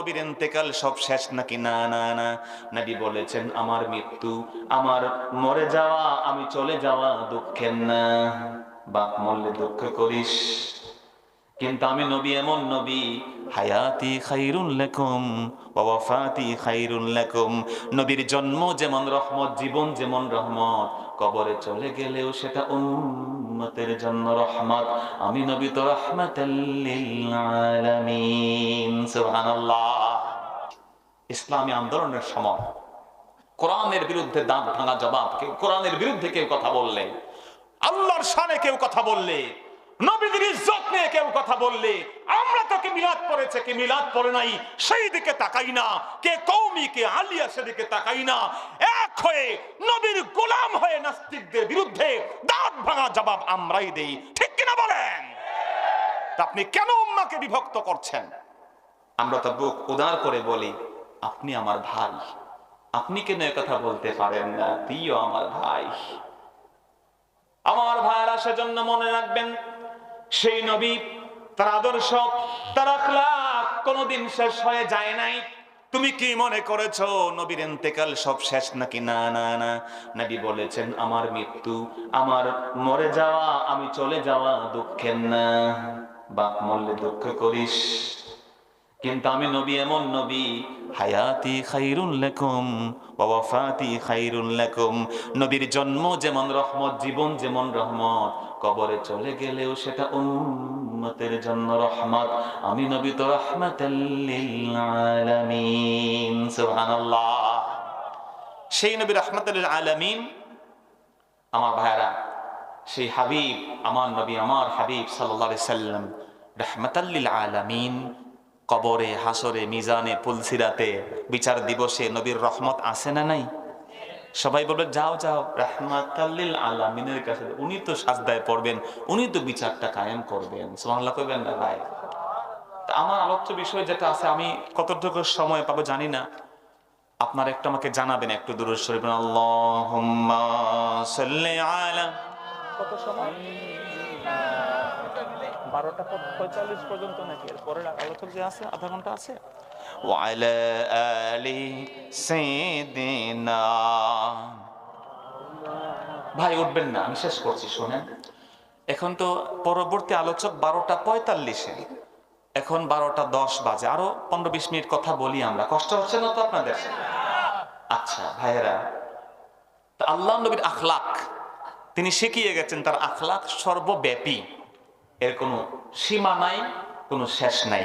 নবীর এন্তেকাল সব শেষ নাকি? না না না। নবী বলেছেন, আমার মৃত্যু, আমার মরে যাওয়া, আমি চলে যাওয়া দুঃখের না। বাপ মরলে দুঃখ করিস। কিন্তু আমি নবী, এমন নবী, হায়াতি খাইরুল লেকুম ওয়াফাতি খাইরুল লেকুম। নবীর জন্ম যেমন রহমত, জীবন যেমন রহমত, কবরে চলে গেলেও সেটা উম্মতের জন্য রহমত। আমি নবী তো সুবহানাল্লাহ। ইসলামী আন্দোলনের সময় কোরআনের বিরুদ্ধে দাঁত ভাঙা জবাব কেউ, কোরআনের বিরুদ্ধে কেউ কথা বললে, আল্লাহর শানে কেউ কথা বললে, নবীদের ইজ্জত নিয়ে কেউ কথা বললে, আমরা তোকে মিলাদ পড়েছে, কে মিলাদ পড়ে নাই, সেই দিকে তাকাই না, কে কৌমি কে আলিয়া, সেদিকে তাকাই না। এক হয়ে নবীর গোলাম হয়ে নাস্তিকদের বিরুদ্ধে দাঁত ভাঙা জবাব আমরাই দেই। ঠিক কিনা বলেন? আপনি কেন উম্মাকে বিভক্ত করছেন? আমরা তো বুক উদার করে বলি, আপনি আমার ভাই। আপনি কেন কথা বলতে পারেন না? তুইও আমার ভাই। আমার ভাইরা সেজন্য মনে রাখবেন, সেই নবী, তার আদর্শ, তার কোনোদিন শেষ হয়ে যায় নাই। তুমি কি মনে করেছ নবীর এতেকাল সব শেষ নাকি? না না না। নবী বলেছেন, আমার মৃত্যু, আমার মরে যাওয়া, আমি চলে যাওয়া দুঃখের না। বাপ মরলে দুঃখ করিস। কিন্তু আমি নবী, এমন নবী। হায়াতি খাইরুল লেকুম ওয়াফাতি খাইরুল লেকুম। নবীর জন্ম যেমন রহমত, জীবন যেমন রহমত, কবরে চলে গেলেও সেটা উম্মতের জন্য রহমত। আমি নবী তো রহমাতাল্লিল আলামিন, সুবহানাল্লাহ। সেই নবী রহমাতুল আলামিন আমার ভাইরা সেই হাবিব, আমার নবী, আমার হাবিব সাল্লাল্লাহু আলাইহি সাল্লাম রহমাতাল্লিল আলামিন কবরে হাসরে মিজানে, পুলসিরাতে বিচার দিবসে নবীর রহমত আছে না নাই? সবাই বলবে, যাও যাও। রহমাতাল্লিল আলামিনের কাছে উনি তো সাজদায় পড়বেন, উনি তো বিচারটা কায়েম করবেন। সুবহানাল্লাহ কইবেন না? ভাই আমার আলোচ্য বিষয় যেটা আছে, আমি কতটুকু সময় পাবো জানি না। আপনার একটু আমাকে জানাবেন একটু দূর শরীফ। আল্লাহুম্মা সাল্লি আলা কত সময়? বারোটা পঁয়তাল্লিশ পর্যন্ত নাকি এর পরের আলোচক যে আছে আধা ঘন্টা আছে وعلى آل سيدنا ভাই উঠবেন না আমি শেষ করছি শোনেন এখন তো পরবর্তী আলোচক বারোটা পঁয়তাল্লিশে এখন বারোটা দশ বাজে আরো পনেরো বিশ মিনিট কথা বলি আমরা কষ্ট হচ্ছে না তো আপনাদের আচ্ছা ভাইয়েরা তা আল্লাহ নবীর আখলাক তিনি শিখিয়ে গেছেন তার আখলাক সর্বব্যাপী এর কোনো সীমা নাই, কোনো শেষ নাই।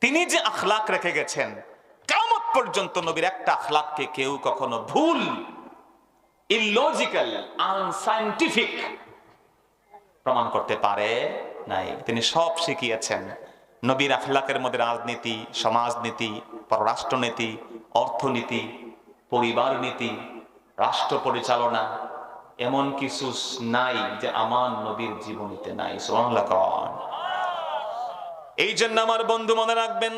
তিনি যে আখলাক রেখে গেছেন কেমন পর্যন্ত নবীর একটা আখলাককে কেউ কখনো ভুল ইলজিক্যাল আনসাইন্টিফিক প্রমাণ করতে পারে নাই। তিনি সব শিখিয়েছেন। নবীর আখলাকের মধ্যে রাজনীতি, সমাজনীতি, পররাষ্ট্রনীতি, অর্থনীতি পরিবার নীতি রাষ্ট্র পরিচালনা এমন কিছু নাই যে আমার নবীর জীবনীতে নাই। এই জন্য আমার বন্ধু মনে রাখবেন,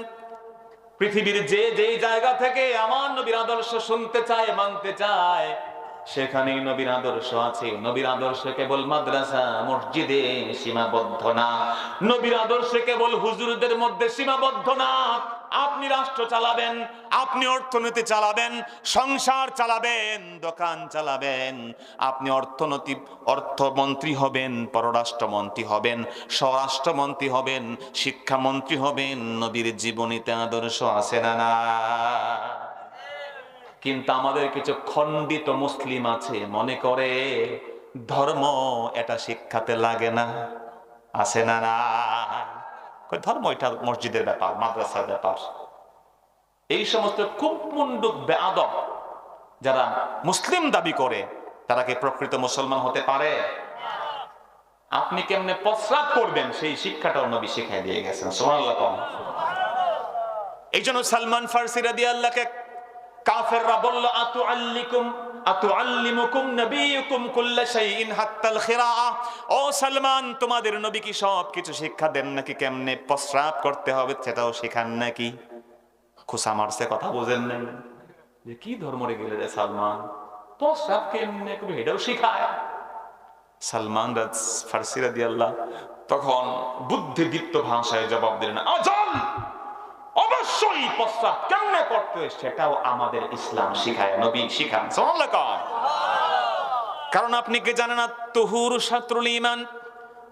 পৃথিবীর যে যেই জায়গা থেকে আমার নবীর আদর্শ শুনতে চায়, মানতে চায়, সেখানেই নবীর আদর্শ আছে। নবীর আদর্শ কেবল মাদ্রাসা, মসজিদে সীমাবদ্ধ না। নবীর আদর্শ কেবল হুজুরদের মধ্যে সীমাবদ্ধ না। আপনি রাষ্ট্র চালাবেন, আপনি অর্থনীতি চালাবেন, সংসার চালাবেন, দোকান চালাবেন, আপনি অর্থনীতি অর্থমন্ত্রী হবেন, পররাষ্ট্রমন্ত্রী হবেন, স্বরাষ্ট্রমন্ত্রী হবেন, শিক্ষামন্ত্রী হবেন, নবীর জীবনীতে আদর্শ আছে না না? কিন্তু আমাদের কিছু খণ্ডিত মুসলিম আছে, মনে করে ধর্ম এটা শিক্ষাতে লাগে না, আছে না না? ধর্ম এটা মসজিদের ব্যাপার, মাদ্রাসার ব্যাপার। এই সমস্ত কুপমুন্ডুক বেআদব যারা মুসলিম দাবি করে, তারা কি প্রকৃত মুসলমান হতে পারে? আপনি কেমনে প্রস্রাব করবেন? সেই শিক্ষাটাও নবী শিখাই দিয়ে গেছেন, সুবহানাল্লাহ এই জন্য সালমান ফার্সি রাদি আল্লাহকে কাফেররা বলল আতু আল্লিকুম ও সালমান, তোমাদের নবী কি সব কিছু শিক্ষা দেন নাকি? কেমনে প্রস্রাব করতে হবে সেটাও শেখান নাকি? খুসা মারছে কথা বুঝেন না যে কি ধর্ম রে গেলে রে সালমান? প্রস্রাব কেমনে করবে এটাও শিখায়। সালমান রাজ ফার্সি রাদি আল্লাহ তখন বুদ্ধিদীপ্ত ভাষায় জবাব দিলেন আজল অবশ্যই কেমনে করতে সেটাও আমাদের ইসলাম শিখায়, নবী শিখান। কারণ আপনি কি জানেন না ইমান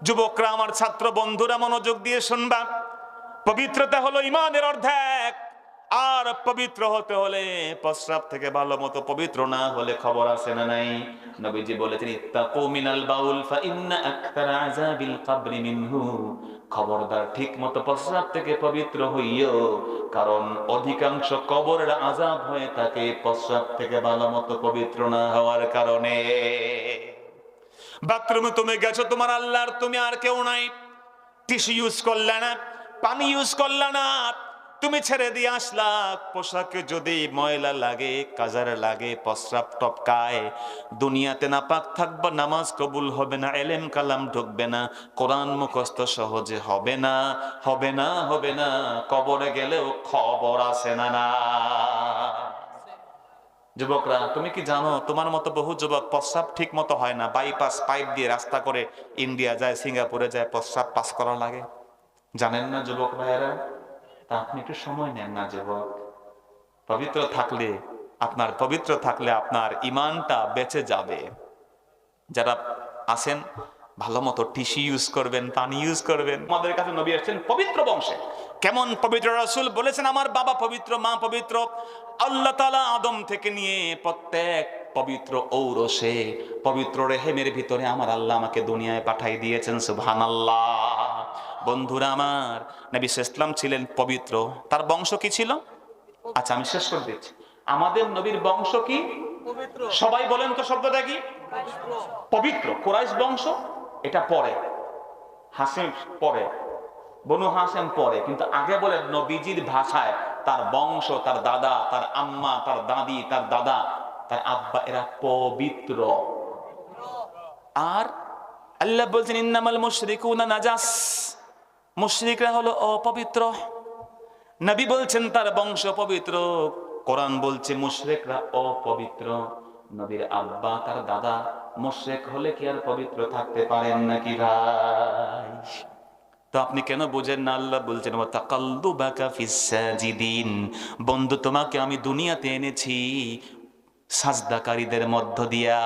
যুবকরা, আমার ছাত্র বন্ধুরা মনোযোগ দিয়ে শুনবা। পবিত্রতা হলো ইমানের অর্ধেক, আর পবিত্র হতে হলে প্রস্রাব থেকে ভালো মতো পবিত্র না হলে খবর আছে না নাই? নবীজি বলেছেন, ইত্তাকু মিনাল বাউল ফা ইন্না আকতারা আযাবিল কবরি মিনহু। খবরদার ঠিক মতো প্রস্রাব থেকে পবিত্র হইও, কারণ অধিকাংশ কবরের আজাব হয়ে থাকে প্রস্রাব থেকে ভালো মতো পবিত্র না হওয়ার কারণে। বাথরুমে তুমি গেছো, তোমার আল্লাহর তুমি আর কেউ নাই। টিস্যু ইউজ করলে না, পানি ইউজ করলে না তুমি ছেড়ে দিয়ে আসলা। পোশাকে যদি ময়লা লাগে, কাজার লাগে, প্রস্রাব টপকায়, দুনিয়াতে না পাক থাকবা, নামাজ কবুল হবে না, এলেম কালাম ঢুকবে না, কোরআন মুখস্থ সহজে হবে না হবে না হবে না, কবরে গেলেও খবর আছে না না। যুবকরা, তুমি কি জানো, তোমার মতো বহু যুবক প্রস্রাব ঠিক মতো হয় না? বাইপাস পাইপ দিয়ে রাস্তা করে ইন্ডিয়া যায়, সিঙ্গাপুরে যায়, প্রস্রাব পাস করা লাগে? জানেন না যুবক ভাইয়েরা? তা আপনি একটু সময় নেন না, যুবক। পবিত্র থাকলে আপনার, পবিত্র থাকলে আপনার ইমানটা বেঁচে যাবে। যারা আছেন, ভালো মতো টিস্যু ইউজ করবেন, পানি ইউজ করবেন। আমাদের কাছে নবী আসছেন পবিত্র বংশে। কেমন পবিত্র রাসূল বলেছেন, আমার বাবা পবিত্র, মা পবিত্র। আল্লাহ তাআলা আদম থেকে নিয়ে প্রত্যেক পবিত্র ঔরসে, পবিত্র রেহেমের ভিতরে আমার আল্লাহ আমাকে দুনিয়ায় পাঠাই দিয়েছেন, সুবহানাল্লাহ। বন্ধুরা আমার নবী ইসলাম ছিলেন পবিত্র। তার বংশ কি ছিল? আচ্ছা আমি শেষ করে দিচ্ছি। আমাদের নবীর বংশ কি? সবাই বলেন তো শব্দটা কি? পবিত্র। কোরাইশ বংশ এটা পরে। হাসিম পরে। বনু হাসেম পরে। কিন্তু আগে বলে নবীজির ভাষায় তার বংশ তার দাদা তার আম্মা তার দাদি তার দাদা তার আব্বা এরা পবিত্র। আর আল্লাহ বলছেন ইন্নামাল মুশরিকুনা নাজাস। মুশরিকরা হলো অপবিত্র। নবী বলছেন তার বংশ পবিত্র, কোরআন বলছে মুশরিকরা অপবিত্র। নবীর আব্বা, তার দাদা মুশরিক হলে কি আর পবিত্র থাকতে পারেন নাকি ভাই? তো আপনি কেন বুঝেন না? আল্লাহ বলছেন বন্ধু, তোমাকে আমি দুনিয়াতে এনেছি সাজদাকারীদের মধ্য দিয়া।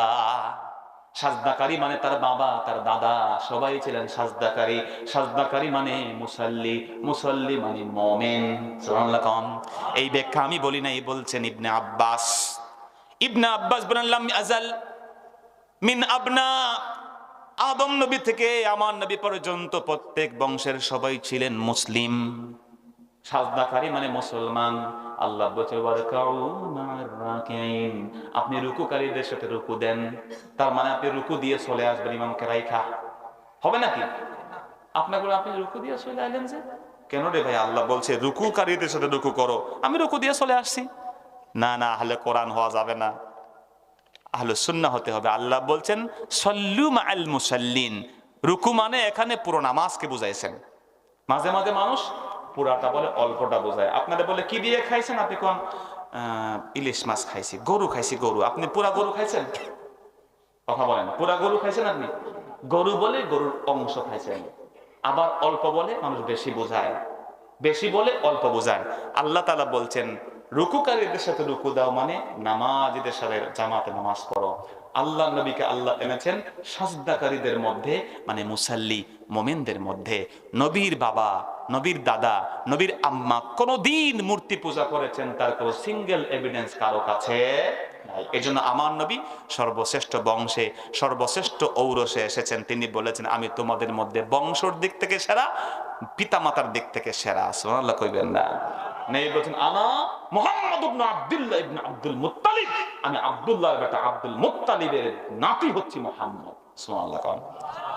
সাজদাকারী মানে তার বাবা, তার দাদা, সবাই ছিলেন সাজদাকারী। সাজদাকারী মানে মুসাল্লি, মুসল্লি মানে মোমেন। এই ব্যাখ্যা আমি বলি নাই, বলছেন ইবনে আব্বাস। ইবনে আব্বাস বললাম আজাল মিন আবনা আদম নবী থেকে আমার নবী পর্যন্ত প্রত্যেক বংশের সবাই ছিলেন মুসলিম। সাজদাকারী মানে মুসলমান। আল্লাহ বলছে। আপনি রুকুকারীদের সাথে রুকু দেন। তার মানে আপনি রুকু দিয়ে চলে আসবেন ইমামকে রাইখা। হবে নাকি? আপনাকে আপনি রুকু দিয়ে চলে আইলেন যে? কেন রে ভাই? আল্লাহ বলছে, রুকুকারীদের সাথে রুকু করো। আমি রুকু দিয়ে চলে আসছি। না না, আহলে কোরআন হওয়া যাবে না। আহলে সুন্নাহ হতে হবে। আল্লাহ বলছেন, সল্লু আল মুসাল্লিন। রুকু মানে এখানে পুরো নামাজকে বুঝাইছেন। মাঝে মাঝে মানুষ পুরাটা বলে অল্পটা বোঝায়। আপনাদের বলে কি দিয়ে খাইছেন আপনি কোন? ইলিশ মাছ খাইছি, গরু খাইছি, গরু। আপনি পুরা গরু খাইছেন? কথা বলেন, পুরা গরু খাইছেন আপনি? গরু বলে গরুর অংশ খাইছেন। আবার অল্প বলে মানুষ বেশি বোঝায়। বেশি বলে অল্প বোঝায়। আল্লাহ তালা বলছেন রুকুকারীদের সাথে রুকু দাও মানে নামাজিদের সাথে জামাতে নামাজ পড়ো। আল্লাহ নবীকে আল্লাহ এনেছেন সাজদাকারীদের মধ্যে মানে মুসাল্লি মোমেনদের মধ্যে। নবীর বাবা, নবীর দাদা, নবীর আম্মা কোনদিন মূর্তি পূজা করেছেন, তার কোনো সিঙ্গেল এভিডেন্স কারও কাছে এই জন্য আমার নবী সর্বশ্রেষ্ঠ বংশে, সর্বশ্রেষ্ঠ ঔরসে এসেছেন। তিনি বলেছেন, আমি তোমাদের মধ্যে বংশর দিক থেকে সেরা, পিতামাতার দিক থেকে সেরা। সুবহানাল্লাহ কইবেন না। নেই বলছেন, আনা মোহাম্মদ ইবনে আব্দুল্লাহ ইবনে আব্দুল মুত্তালিব। আমি আব্দুল্লাহর বেটা আব্দুল মুত্তালিবের নাতি হচ্ছি মোহাম্মদ। সুবহানাল্লাহ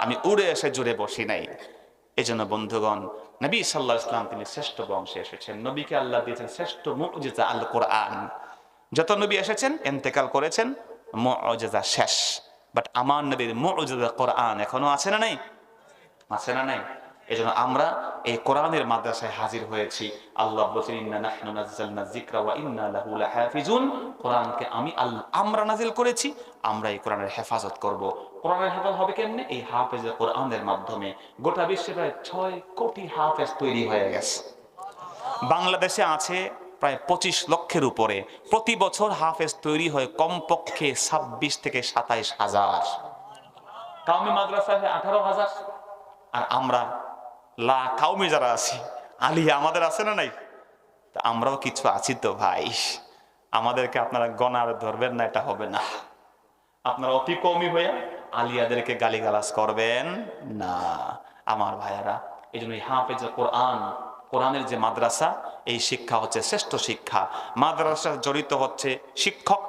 আমি উড়ে এসে জুড়ে বসি নাই। এই জন্য বন্ধুগণ, নবী সাল্লাহ ইসলাম তিনি শ্রেষ্ঠ বংশে এসেছেন। নবীকে আল্লাহ দিয়েছেন শ্রেষ্ঠ মুজিজা আল কোরআন যত নবী এসেছেন এন্তেকাল করেছেন, মুজিজা শেষ। বাট আমার নবীর মুজিজা কোরআন এখনও আছে না নাই? আছে না নাই? এজন্য আমরা এই কোরআনের মাদ্রাসায় হাজির হয়েছি। আল্লাহ বলছেন, ইন্না নাহনু নাযালনা যিকরা ওয়া ইন্না লাহু লাহাফিজুন। কোরআনকে আমি আল্লাহ, আমরা নাজিল করেছি, আমরা এই কোরআনের হেফাজত করব। কোরআনের হেফাজত হবে কেমনে? এই হাফেজে কোরআনের মাধ্যমে। গোটা বিশ্বে প্রায় ছয় কোটি হাফেজ তৈরি হয়ে গেছে। বাংলাদেশে আছে প্রায় পঁচিশ লক্ষের উপরে। প্রতি বছর হাফেজ তৈরি হয় কমপক্ষে ছাব্বিশ থেকে সাতাইশ হাজার। কাউমি মাদ্রাসায় আঠারো হাজার। আর আমরা লা যারা আছি আলিয়া আমাদের আছে না নাই? তা আমরাও কিছু আছি তো ভাই। আমাদেরকে আপনারা গণার ধরবেন না, এটা হবে না। আপনারা অতি কমই হয়ে আলিয়াদেরকে গালিগালাজ করবেন না। আমার ভাইয়ারা এই জন্য হাফেজ কোরআন, কোরআনের যে মাদ্রাসা, এই শিক্ষা হচ্ছে শ্রেষ্ঠ শিক্ষা। মাদ্রাসা জড়িত হচ্ছে শিক্ষক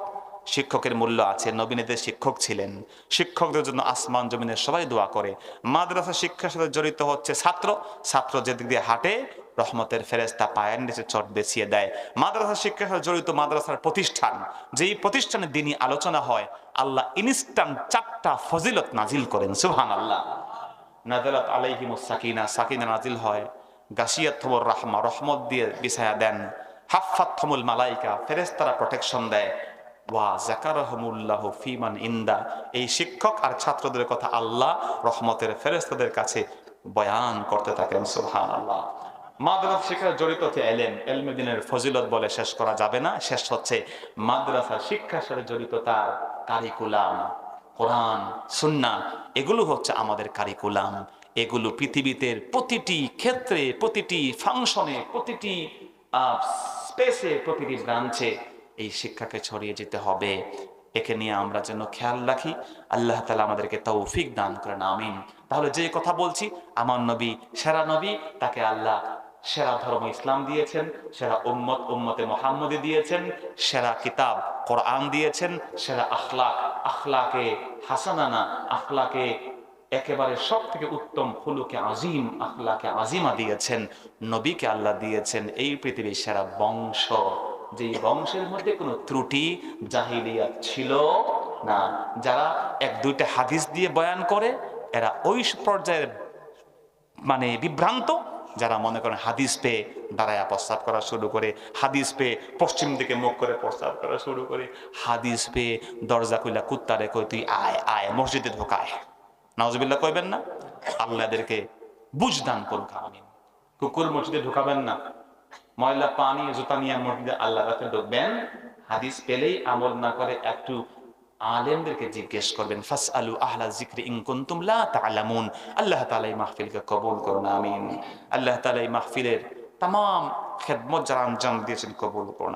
শিক্ষকের মূল্য আছে, নবীনেদের শিক্ষক ছিলেন। শিক্ষকদের জন্য আসমান জমিনের সবাই দোয়া করে। মাদ্রাসা শিক্ষার সাথে জড়িত হচ্ছে ছাত্র। ছাত্র যেদিক দিয়ে হাঁটে, রহমতের ফেরেস্তা পায়ের নিচে চট বেছিয়ে দেয়। মাদ্রাসা শিক্ষার সাথে জড়িত মাদ্রাসার প্রতিষ্ঠান, যেই প্রতিষ্ঠানে দিনই আলোচনা হয়, আল্লাহ ইনস্ট্যান্ট চারটা ফজিলত নাজিল করেন সুহান আল্লাহ নাজালাত আলাইহিম সাকিনা সাকিনা নাজিল হয়। গাছিয়াত থমর রাহমা, রহমত দিয়ে বিছায়া দেন। হাফাত থমুল মালাইকা ফেরেস্তারা প্রোটেকশন দেয়। ওয়া জাকারহমুল্লাহ ফিমান ইন্দা। এই শিক্ষক আর ছাত্রদের কথা আল্লাহ রহমতের ফেরেস্তাদের কাছে বয়ান করতে থাকেন সুবহান আল্লাহ মাদ্রাসা শিক্ষা জড়িত হচ্ছে এলেম, এলমে ফজিলত বলে শেষ করা যাবে না। শেষ হচ্ছে মাদ্রাসা শিক্ষার সাথে জড়িত তার কারিকুলাম, কোরআন সুন্না এগুলো হচ্ছে আমাদের কারিকুলাম। এগুলো পৃথিবীতে প্রতিটি ক্ষেত্রে, প্রতিটি ফাংশনে, প্রতিটি স্পেসে, প্রতিটি ব্রাঞ্চে এই শিক্ষাকে ছড়িয়ে যেতে হবে। একে নিয়ে আমরা যেন খেয়াল রাখি। আল্লাহ তালা আমাদেরকে তৌফিক দান করেন, আমিন। তাহলে যে কথা বলছি, আমার নবী, সেরা নবী, তাকে আল্লাহ সেরা ধর্ম ইসলাম দিয়েছেন, সেরা উম্মত উম্মতে মোহাম্মদী দিয়েছেন, সেরা কিতাব কোরআন দিয়েছেন, সেরা আখলাক, আখলাকে হাসানানা, আখলাকে একেবারে সব থেকে উত্তম ফুলুকে আজিম, আখলাকে আজিমা দিয়েছেন, নবীকে আল্লাহ দিয়েছেন, এই পৃথিবীর সেরা বংশ। যেই বংশের মধ্যে কোনো ত্রুটি জাহিলিয়া ছিল না। যারা এক, দুইটা হাদিস দিয়ে বয়ান করে, এরা ওই পর্যায়ের মানে বিভ্রান্ত, যারা মনে করেন হাদিস পেয়ে দাঁড়ায় প্রস্তাব করা শুরু করে, হাদিস পেয়ে পশ্চিম দিকে মুখ করে প্রস্তাব করা শুরু করে, হাদিস পেয়ে দরজা কইলা কুত্তারে কই, তুই আয় আয়, মসজিদে ঢোকায় নওয়াজবিল্লাহ কইবেন না? আল্লাহদেরকে বুঝদান করুক, আমিন। কুকুর মসজিদে ঢোকাবেন না। ময়লা, পানি, জুতা নিয়ে মসজিদে আল্লাহ রাতে ঢুকবেন, হাদিস পেলেই আমল না করে একটু আলেমদেরকে জিজ্ঞেস করবেন ফাস আলু আহলা জিক্রি ইনকুন্তুম লা তাআলামুন আল্লাহ তাআলা এই মাহফিলকে কবুল করুন, আমিন। আল্লাহ তাআলা এই মাহফিলের তাম খেদমত যারা আঞ্জাম দিয়েছেন কবুল করুন।